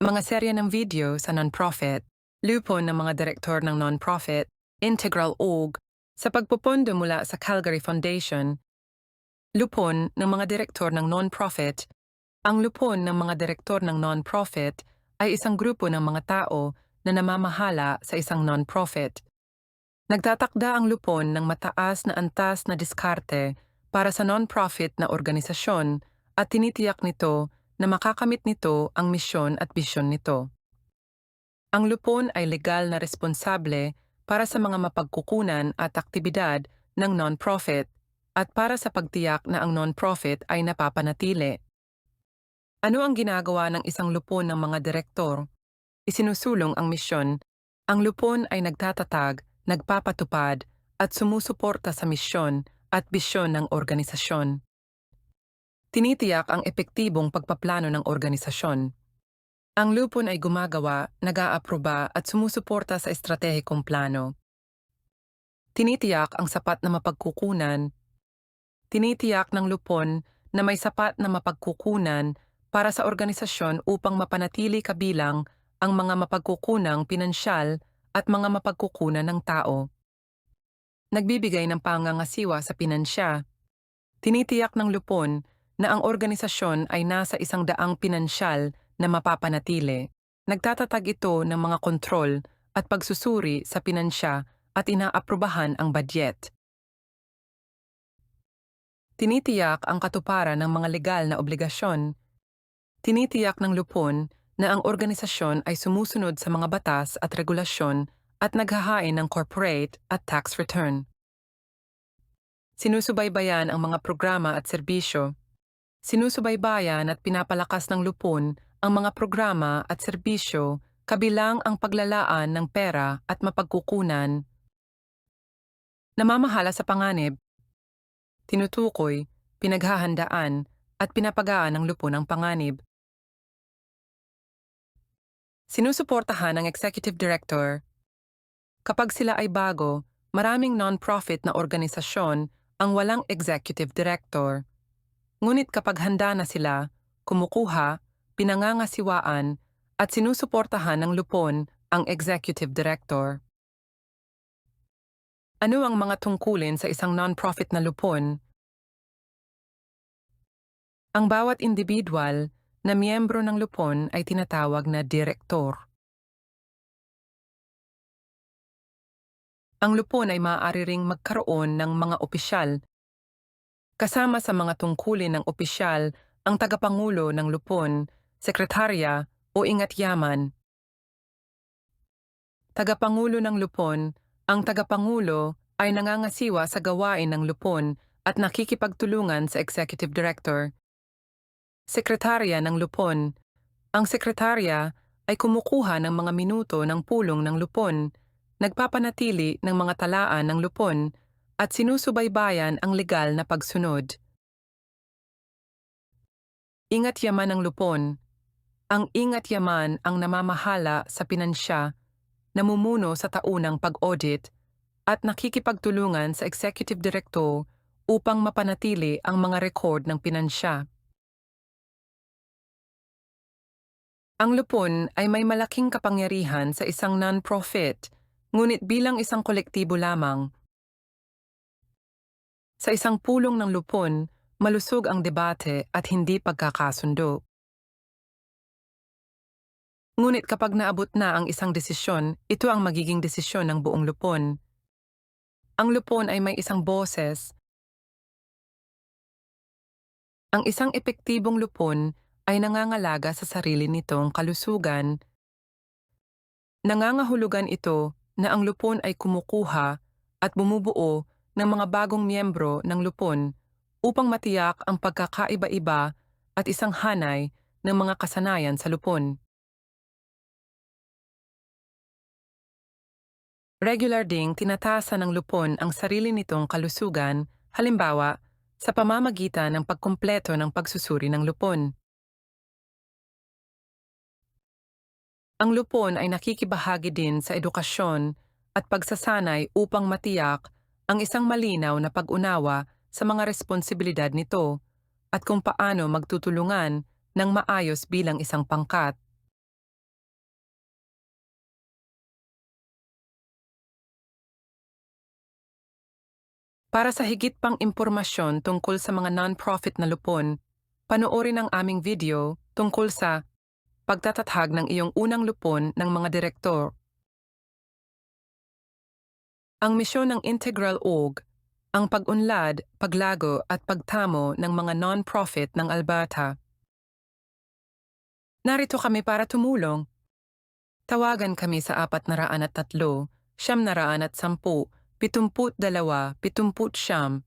mga serye ng video sa non-profit, lupon ng mga direktor ng non-profit, integral org, sa pagpupondo mula sa Calgary Foundation, lupon ng mga direktor ng non-profit, ang lupon ng mga direktor ng non-profit ay isang grupo ng mga tao na namamahala sa isang non-profit. Nagtatakda ang lupon ng mataas na antas na diskarte para sa non-profit na organisasyon at tinitiyak nito na makakamit nito ang misyon at bisyon nito. Ang lupon ay legal na responsable para sa mga mapagkukunan at aktibidad ng non-profit at para sa pagtiyak na ang non-profit ay napapanatili. Ano ang ginagawa ng isang lupon ng mga direktor? Isinusulong ang misyon. Ang lupon ay nagtatatag, nagpapatupad, at sumusuporta sa misyon at bisyon ng organisasyon. Tinitiyak ang epektibong pagpaplano ng organisasyon. Ang lupon ay gumagawa, nag-aaproba at sumusuporta sa estratehikong plano. Tinitiyak ang sapat na mapagkukunan. Tinitiyak ng lupon na may sapat na mapagkukunan para sa organisasyon upang mapanatili kabilang ang mga mapagkukunang pinansyal at mga mapagkukunan ng tao. Nagbibigay ng pangangasiwa sa pinansya. Tinitiyak ng lupon na ang organisasyon ay nasa isang daang pinansyal na mapapanatili. Nagtatatag ito ng mga kontrol at pagsusuri sa pinansya at inaaprubahan ang budget. Tinitiyak ang katuparan ng mga legal na obligasyon. Tinitiyak ng lupon na ang organisasyon ay sumusunod sa mga batas at regulasyon at naghahain ng corporate at tax return. Sinusubaybayan ang mga programa at serbisyo. Sinusubaybayan at pinapalakas ng lupon ang mga programa at serbisyo kabilang ang paglalaan ng pera at mapagkukunan. Namamahala sa panganib. Tinutukoy, pinaghahandaan, at pinapagaan ng lupon ang panganib. Sinusuportahan ng Executive Director. Kapag sila ay bago, maraming non-profit na organisasyon ang walang Executive Director. Ngunit kapag handa na sila, kumukuha, pinangangasiwaan, at sinusuportahan ng lupon ang Executive Director. Ano ang mga tungkulin sa isang non-profit na lupon? Ang bawat individual na miyembro ng lupon ay tinatawag na direktor. Ang lupon ay maaari ring magkaroon ng mga opisyal. Kasama sa mga tungkulin ng opisyal ang tagapangulo ng lupon, sekretarya o ingat yaman. Tagapangulo ng lupon, ang tagapangulo ay nangangasiwa sa gawain ng lupon at nakikipagtulungan sa executive director. Sekretarya ng lupon, ang sekretarya ay kumukuha ng mga minuto ng pulong ng lupon, nagpapanatili ng mga talaan ng lupon at sinusubaybayan ang legal na pagsunod. Ingat yaman ng lupon. Ang ingat yaman ang namamahala sa pinansya, namumuno sa taunang pag-audit, at nakikipagtulungan sa executive director upang mapanatili ang mga record ng pinansya. Ang lupon ay may malaking kapangyarihan sa isang non-profit, ngunit bilang isang kolektibo lamang. Sa isang pulong ng lupon, malusog ang debate at hindi pagkakasundo. Ngunit kapag naabot na ang isang desisyon, ito ang magiging desisyon ng buong lupon. Ang lupon ay may isang boses. Ang isang epektibong lupon ay nangangalaga sa sarili nitong kalusugan. Nangangahulugan ito na ang lupon ay kumukuha at bumubuo ng mga bagong miyembro ng lupon upang matiyak ang pagkakaiba-iba at isang hanay ng mga kasanayan sa lupon. Regular ding tinatasa ng lupon ang sarili nitong kalusugan, halimbawa, sa pamamagitan ng pagkumpleto ng pagsusuri ng lupon. Ang lupon ay nakikibahagi din sa edukasyon at pagsasanay upang matiyak ang isang malinaw na pag-unawa sa mga responsibilidad nito at kung paano magtutulungan ng maayos bilang isang pangkat. Para sa higit pang impormasyon tungkol sa mga non-profit na lupon, panoorin ang aming video tungkol sa pagtatatahag ng iyong unang lupon ng mga direktor ang misyon ng Integral OG ang pag-unlad, paglago at pagtamo ng mga non-profit ng Alberta. Narito kami para tumulong. Tawagan kami sa apat na raan at tatlo, siyam na raan at sampu, pitumput dalawa, pitumput siyam,